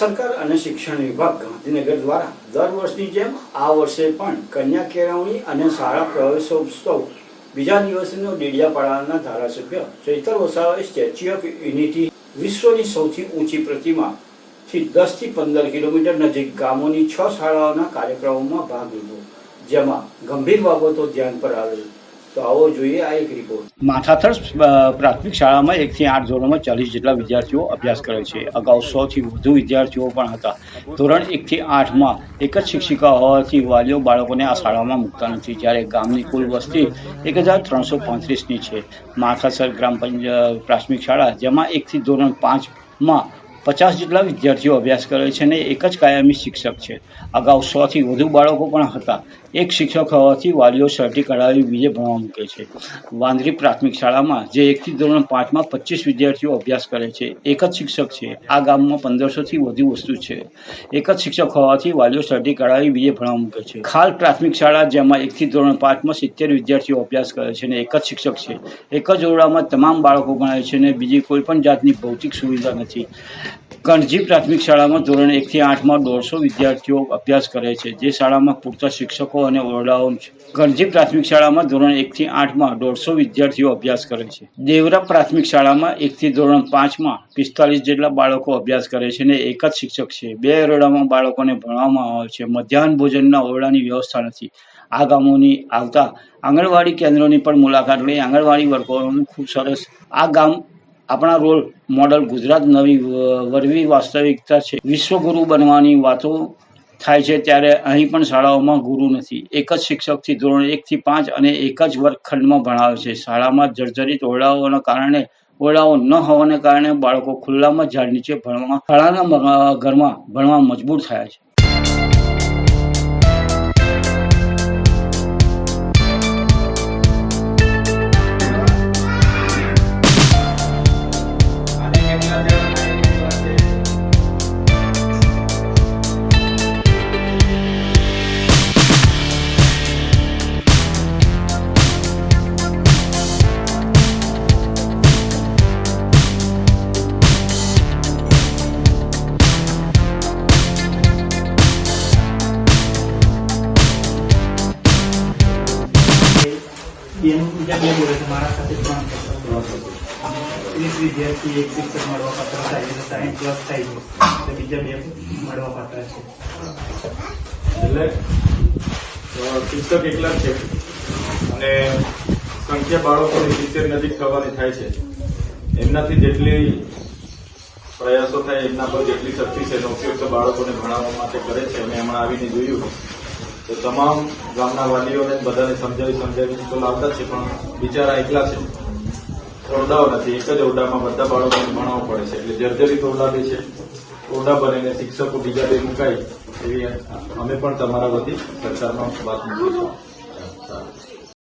સરકાર અને શિક્ષણ વિભાગ ગાંધીનગર દ્વારા દર વર્ષની જેમ આ વર્ષે પણ કન્યા કેળવણી અને શાળા પ્રવેશોત્સવ બીજા દિવસનો ડેડિયાપાડાના ધારાસભ્ય ચૈતર વસાવાએ સ્ટેચ્યુ ઓફ યુનિટી વિશ્વની સૌથી ઊંચી પ્રતિમા થી દસથી પંદર કિલોમીટર નજીક ગામોની છ શાળાઓના કાર્યક્રમોમાં ભાગ લીધો, જેમાં ગંભીર બાબતો ધ્યાન પર આવેલ તો આવો જોઈએ આ એક રિપોર્ટ માથાથર પ્રાથમિક શાળામાં એકથી આઠ ધોરણમાં ચાલીસ જેટલા વિદ્યાર્થીઓ અભ્યાસ કરે છે. અગાઉ સોથી વધુ વિદ્યાર્થીઓ પણ હતા. ધોરણ એકથી આઠમાં એક જ શિક્ષિકા હોવાથી વાલીઓ બાળકોને આ શાળામાં મૂકતા નથી, જ્યારે ગામની કુલ વસ્તી એક હજાર ત્રણસો પાંત્રીસની છે. માથાસર ગ્રામ પંચ, પ્રાથમિક શાળા, જેમાં એકથી ધોરણ પાંચમાં પચાસ જેટલા વિદ્યાર્થીઓ અભ્યાસ કરે છે અને એક જ કાયમી શિક્ષક છે. અગાઉ સોથી વધુ બાળકો પણ હતા. એક શિક્ષક હોવાથી વાલીઓ સર્ટી કઢાવી બીજે ભણવા મૂકે છે. વાંદરી પ્રાથમિક શાળામાં, જે એકથી ધોરણ પાંચમાં પચીસ વિદ્યાર્થીઓ અભ્યાસ કરે છે, એક જ શિક્ષક છે. આ ગામમાં પંદરસોથી વધુ વસ્તુ છે. એક જ શિક્ષક હોવાથી વાલીઓ સર્ટી કઢાવી બીજે ભણવા મૂકે છે. ખાલ પ્રાથમિક શાળા, જેમાં એકથી ધોરણ પાંચમાં સિત્તેર વિદ્યાર્થીઓ અભ્યાસ કરે છે અને એક જ શિક્ષક છે. એક જ ઓરડામાં તમામ બાળકો ભણાય છે અને બીજી કોઈ પણ જાતની ભૌતિક સુવિધા નથી. કણજી પ્રાથમિક શાળામાં ધોરણ એકથી આઠમાં દોઢસો વિદ્યાર્થીઓ અભ્યાસ કરે છે, જે શાળામાં પૂરતા શિક્ષકો અને ઓરડાઓ છે. કણજી પ્રાથમિક શાળામાં ધોરણ એકથી આઠમાં દોઢસો વિદ્યાર્થીઓ અભ્યાસ કરે છે. દેવરા પ્રાથમિક શાળામાં એકથી ધોરણ પાંચમાં પિસ્તાલીસ જેટલા બાળકો અભ્યાસ કરે છે અને એક જ શિક્ષક છે. બે ઓરડામાં બાળકોને ભણવામાં આવે છે. મધ્યાહન ભોજનના ઓરડાની વ્યવસ્થા નથી. આ ગામોની આવતા આંગણવાડી કેન્દ્રોની પણ મુલાકાત લઈ આંગણવાડી વર્ગોનું ખૂબ સરસ આ ગામ આપણા રોલ મોડલ ગુજરાત નવી વરવી વાસ્તવિકતા છે. વિશ્વગુરુ બનવાની વાતો થાય છે ત્યારે અહીં પણ શાળાઓમાં ગુરુ નથી. એક જ શિક્ષકથી ધોરણ એકથી પાંચ અને એક જ વર્ગખંડમાં ભણાવે છે. શાળામાં જર્જરિત ઓરડાઓના કારણે, ઓરડાઓ ન હોવાને કારણે બાળકો ખુલ્લામાં ઝાડ નીચે ભણવા, શાળાના ઘરમાં ભણવા મજબૂર થયા છે. બેન બીજા બે બોલે છે મારા સાથે ત્રણ ત્રીસ વિદ્યાર્થી, એક શિક્ષક મળવા પાત્ર થાય થાય બીજા બે એટલે શિક્ષક એકલા છે. અને સંખ્યા બાળકોની શિક્ષક નજીક થવાની થાય છે. એમનાથી જેટલી પ્રયાસો થાય, એમના પર જેટલી શક્તિ છે, એનો ઉપયોગ તો બાળકોને ભણાવવા માટે કરે છે. અમે હમણાં આવીને જોયું. તો તમામ ગામના વાલીઓને બધાને સમજાવી સમજાવી તો લાવતા છે, પણ બિચારા એકલા છે. ઓરડાઓ નથી, એક જ ઓરડામાં બધા બાળકોને ભણાવવું પડે છે. એટલે જર્જરિત ઓરડા બે છે. ઓરડા બનીને શિક્ષકો બીજા બે મુકાય, એવી અમે પણ તમારા વતી સરકારમાં વાત મૂકીશું.